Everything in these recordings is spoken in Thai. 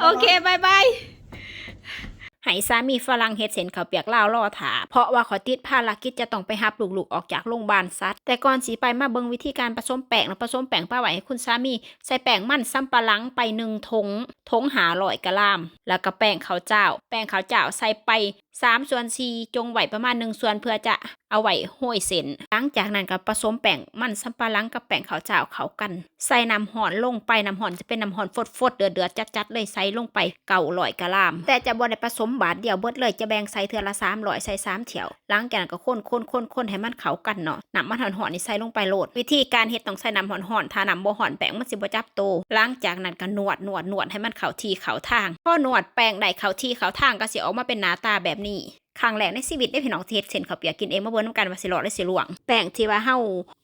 โอเคบายบายให้สามีฝรั่งเฮ็ดเส้นข้าวเปียกลาวรอถาเพราะว่าขอติดภารกิจจะต้องไปหับลูกๆออกจากโรงพยาบาลซัดแต่ก่อนสีไปมาเบิ่งวิธีการผสมแป้งแล้วผสมแป้งป้าไหวให้คุณสามี ใส่แป้งมันซ้ำปะหลังไปหนึ่งทงทงหาลอยกระลาม แล้วก็แป้งข้าวเจ้า แป้งข้าวเจ้าใส่ไป 3ส่วน4จงไหวประมาณ1ส่วนเพื่อจะเอาไหว้ห้อยเส้นหลังจากนั้นก็ผสมแป้งมันซ้ำปะหลังกับแป้งข้าวเจ้าเข้ากัน ใส่น้ำห่อนลงไปน้ำห่อนจะเป็นน้ำห่อนฟดๆเดือดๆจัดๆเลยใส่ลงไปเก่าลอยกะลาม แต่จะบ่ได้ผสมบาทเดียวเบิดเลยจะแบ่งใส่เทือละ3อยใส่สามเถียวหลังจากนั้นก็คนคนคนคนให้มันเข้ากันเนาะน้ำมันห่อนๆนี่ใส่ลงไปโหลด วิธีการเฮ็ดต้องใส่น้ำห่อนๆถ้าน้ำบ่ห่อนแป้งมันสิบ่จับโตหลังจากนั้นก็นวดนวดนวดให้มันเข้าที่เข้าทางพอนวดแป้งได้เข้าที่เข้าทางก็สิออกมาเป็นหน้าตาแบบนี้ ครั้งแรกในชีวิตได้พี่น้องเฮ็ดเส้นข้าวเปียกกินเองมาเบิ่งน้ำกันว่าสิรอดหรือสิหลวง แป้งที่ว่าเฮา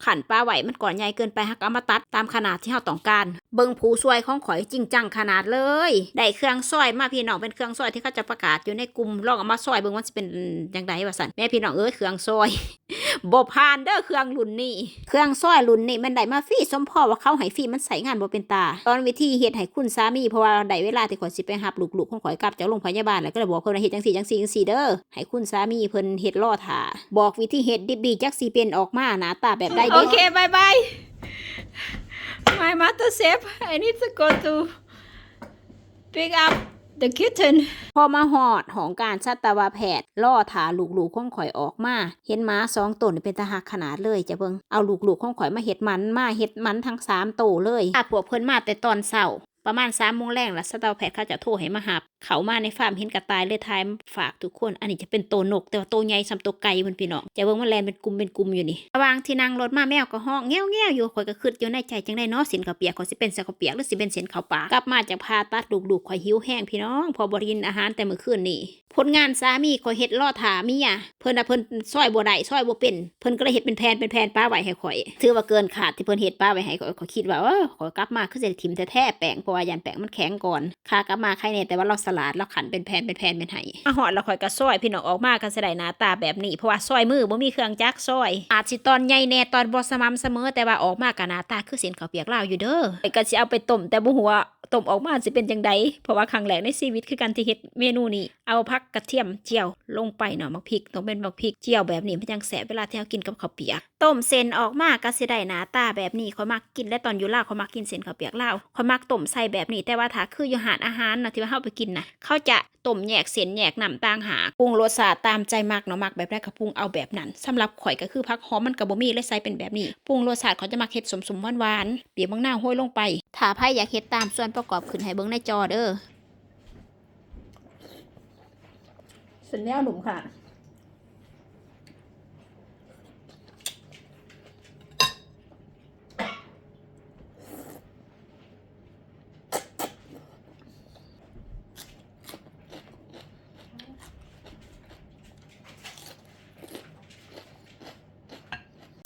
ขันปลาไหวมันก่อนใหญ่เกินไปฮักเอามาตัดตามขนาดที่เฮาต้องการ เบิ่งผู้ช่วยของข่อยจริงจังขนาดเลย ได้เครื่องซอยมาพี่น้องเป็นเครื่องซอยที่เขาจะประกาศอยู่ในกลุ่มลองเอามาซอยเบิ่งว่าสิเป็นจังไดว่าซั่นแม่พี่น้องเอ้ยเครื่องซอยบ่ผ่านเด้อเครื่องรุ่นนี้เครื่องซอยรุ่นนี้มันได้มาฟรีสมพ่อว่าเขาให้ฟรีมันใส่งานบ่เป็นตา ตอนวิธีเฮ็ดให้คุณสามีเพราะว่าได้เวลาที่ข่อยสิไปรับลูกๆของข่อยกลับจากโรงพยาบาลแล้วก็เลยบอกเพิ่นว่าเฮ็ดจังซี่จังซี่จังซี่เด้อให้คุณสามีเพิ่นเฮ็ดรอท่าบอกวิธีเฮ็ดดิบดีจักสิเป็นออกมาหน้าตาแบบใดเด้โอเคบายบาย My mother said I need to go to pick up the kitten พอมาหอดของการสัตวแพทย์ล่อถาลูกๆของข่อยออกมา เห็นหม้าสองตัวนี่เป็นตาหักขนาดเลยจะเบิงเอาลูกๆของข่อยมาเห็ดมันมาเห็ดมันทั้งสามตัวเลยอาพวกเพิ่นมาแต่ตอนเช้า ประมาณสามโมงแรงล้วสัตวแพทย์เขาจะโทรให้มาหับเขามาในฟาร์มเห็นกระต่ายเลยทายฝากทุกคน อันนี้จะเป็นตัวนก แต่ว่าตัวใหญ่สำตัวไก่มันพี่น้องจะเบิ่งมันแลนเป็นกลุ่มเป็นกลุ่มอยู่นี่ระวางที่นั่งรถมาแมวก็ห้องแง้วแง้วอยู่ข่อยก็คิดอยู่ในใจจังได้เนาะสินข้าวเปียกข่อยสิเป็นเสนข้าวเปียกหรือสิเป็นเส้นข้าวปลากลับมาจากพาตัดลูกๆข่อยหิวแห้งพี่น้อง พอบริกินอาหารแต่เมื่อคืนนี่ผลงานสามีข่อยเฮ็ดล่อถามีอะเพิ่นน่ะเพิ่นซอยบ่ได้ซอยบ่เป็นเพิ่นก็เลยเฮ็ดเป็นแผ่นเป็นแผ่นป้าไว้ให้ข่อยถือว่าเกินขาดที่เพิ่นเฮ็ดป้าไว้ให้ข่อยข่อยคิดว่าเออข่อยกลับมาคือสิถิ่มแท้ๆแป้งพราะว่ายันแป้งมันแข็งก่อนขากลับมาใครเน่แต่ว่าเราสลัดเราขันเป็นแผ่นเป็นแผ่นเป็นไห้อาหอดเราคอยกระซอยพี่น้องออกมาก็สิได้หน้าตาแบบนี้เพราะว่าซอยมือบ่มีเครื่องจักรซอย อาจสิตอนใหญ่แน่ตอนบ่สม่ำเสมอแต่ว่าออกมาก็หน้าตาคือเส้นข้าวเปียกลาวอยู่เด้อข่อยก็สิเอาไปต้มแต่บ่หัว ต้มออกมาสิเป็นจังไดเพราะว่าครั้งแรกในชีวิตคือการที่เฮ็ดเมนูนี้ เอาผักกระเทียมเจียวลงไปเนาะมักพริกต้องเป็นมักพริกเจียวแบบนี้มันจังแสบเวลาที่เรากินกับข้าวเปียก ต้มเส้นออกมาก็สิได้หน้าตาแบบนี้เขามักกินและตอนอยู่ลาวเขามักกินเส้นข้าวเปียกลาวเขามักต้มใส่แบบนี้ แต่ว่าถ้าคืออยู่หารอาหารนะที่ว่าเฮาไปกินนะเขาจะต้มแยกเส้นแยกน้ำต่างหาปรุงรสชาติตามใจมักเนาะมักแบบใดก็ปรุงเอาแบบนั้นสำหรับข่อยก็คือผักหอมมันก็บ่มีเลยใส่เป็นแบบนี้ปรุงรสชาติเขาจะมักเฮ็ดสมๆหวานๆเปียกบางหน้าห้อยลงไป ถ้าไผอยากเฮ็ดตามส่วนประกอบขึ้นให้เบิ้งในจอเด้อเส้นแนวหนุ่มค่ะ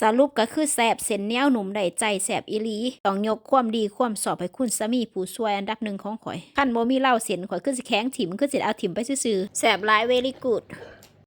สรุปก็คือแสบเส้นเนี้ยวหนุ่มได้ใจแสบอีหลีต้องยกความดีความสอบให้คุณสามีผู้ช่วยอันดับหนึ่งของข่อยขั้นบ่มีเล่าเส้นข่อยคือสิแข็งถิ่มคือสิเอาถิ่มไปซื่อแสบหลายเวลี่กูด